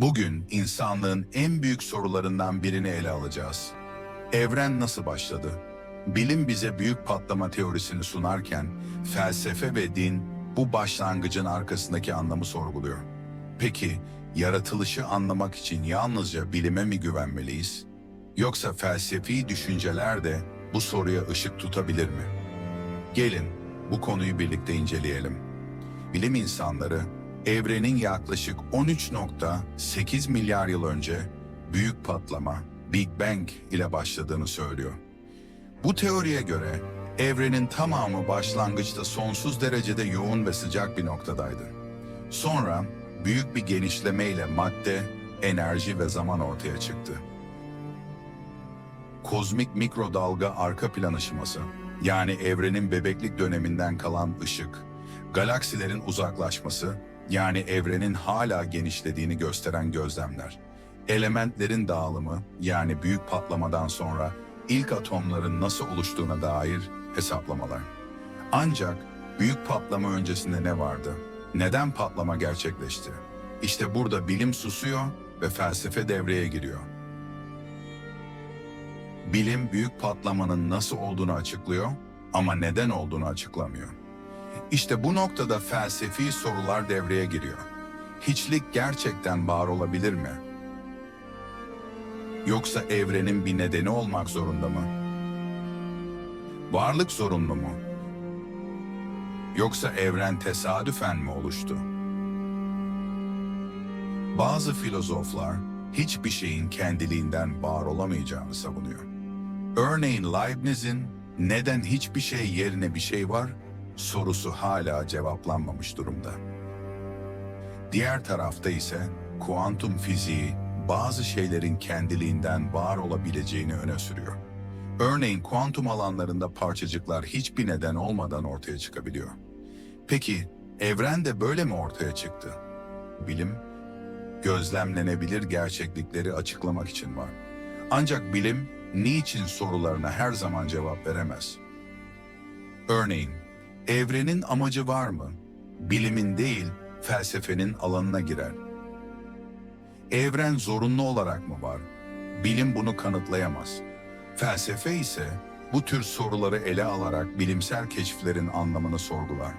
Bugün insanlığın en büyük sorularından birini ele alacağız. Evren nasıl başladı? Bilim bize büyük patlama teorisini sunarken felsefe ve din bu başlangıcın arkasındaki anlamı sorguluyor. Peki yaratılışı anlamak için yalnızca bilime mi güvenmeliyiz? Yoksa felsefi düşünceler de bu soruya ışık tutabilir mi? Gelin bu konuyu birlikte inceleyelim. Bilim insanları evrenin yaklaşık 13.8 milyar yıl önce büyük patlama Big Bang ile başladığını söylüyor. Bu teoriye göre evrenin tamamı başlangıçta sonsuz derecede yoğun ve sıcak bir noktadaydı. Sonra büyük bir genişlemeyle madde, enerji ve zaman ortaya çıktı. Kozmik mikrodalga arka plan ışıması, yani evrenin bebeklik döneminden kalan ışık, galaksilerin uzaklaşması, yani evrenin hala genişlediğini gösteren gözlemler, elementlerin dağılımı, yani büyük patlamadan sonra ilk atomların nasıl oluştuğuna dair hesaplamalar. Ancak büyük patlama öncesinde ne vardı? Neden patlama gerçekleşti? İşte burada bilim susuyor ve felsefe devreye giriyor. Bilim büyük patlamanın nasıl olduğunu açıklıyor ama neden olduğunu açıklamıyor. İşte bu noktada felsefi sorular devreye giriyor. Hiçlik gerçekten var olabilir mi? Yoksa evrenin bir nedeni olmak zorunda mı? Varlık zorunlu mu? Yoksa evren tesadüfen mi oluştu? Bazı filozoflar hiçbir şeyin kendiliğinden var olamayacağını savunuyor. Örneğin Leibniz'in neden hiçbir şey yerine bir şey var sorusu hala cevaplanmamış durumda. Diğer tarafta ise kuantum fiziği bazı şeylerin kendiliğinden var olabileceğini öne sürüyor. Örneğin kuantum alanlarında parçacıklar hiçbir neden olmadan ortaya çıkabiliyor. Peki evren de böyle mi ortaya çıktı? Bilim, gözlemlenebilir gerçeklikleri açıklamak için var. Ancak bilim, niçin sorularına her zaman cevap veremez. Örneğin, evrenin amacı var mı? Bilimin değil, felsefenin alanına girer. Evren zorunlu olarak mı var? Bilim bunu kanıtlayamaz. Felsefe ise bu tür soruları ele alarak bilimsel keşiflerin anlamını sorgular.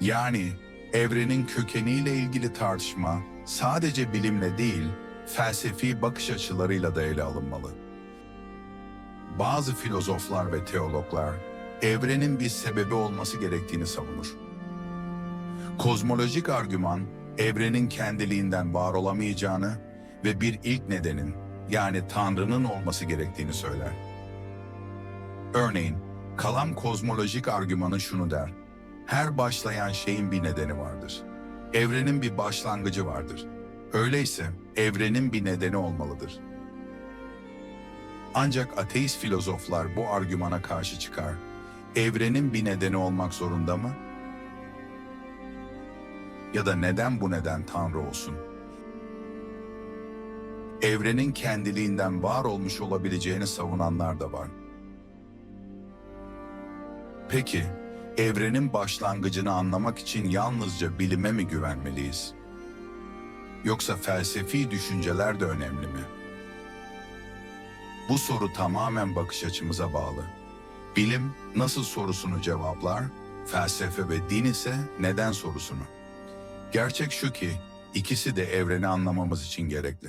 Yani evrenin kökeniyle ilgili tartışma sadece bilimle değil, felsefi bakış açılarıyla da ele alınmalı. Bazı filozoflar ve teologlar evrenin bir sebebi olması gerektiğini savunur. Kozmolojik argüman evrenin kendiliğinden var olamayacağını ve bir ilk nedenin yani Tanrı'nın olması gerektiğini söyler. Örneğin kalam kozmolojik argümanı şunu der. Her başlayan şeyin bir nedeni vardır. Evrenin bir başlangıcı vardır. Öyleyse evrenin bir nedeni olmalıdır. Ancak ateist filozoflar bu argümana karşı çıkar. Evrenin bir nedeni olmak zorunda mı? Ya da neden bu neden Tanrı olsun? Evrenin kendiliğinden var olmuş olabileceğini savunanlar da var. Peki, evrenin başlangıcını anlamak için yalnızca bilime mi güvenmeliyiz? Yoksa felsefi düşünceler de önemli mi? Bu soru tamamen bakış açımıza bağlı. Bilim nasıl sorusunu cevaplar, felsefe ve din ise neden sorusunu. Gerçek şu ki ikisi de evreni anlamamız için gerekli.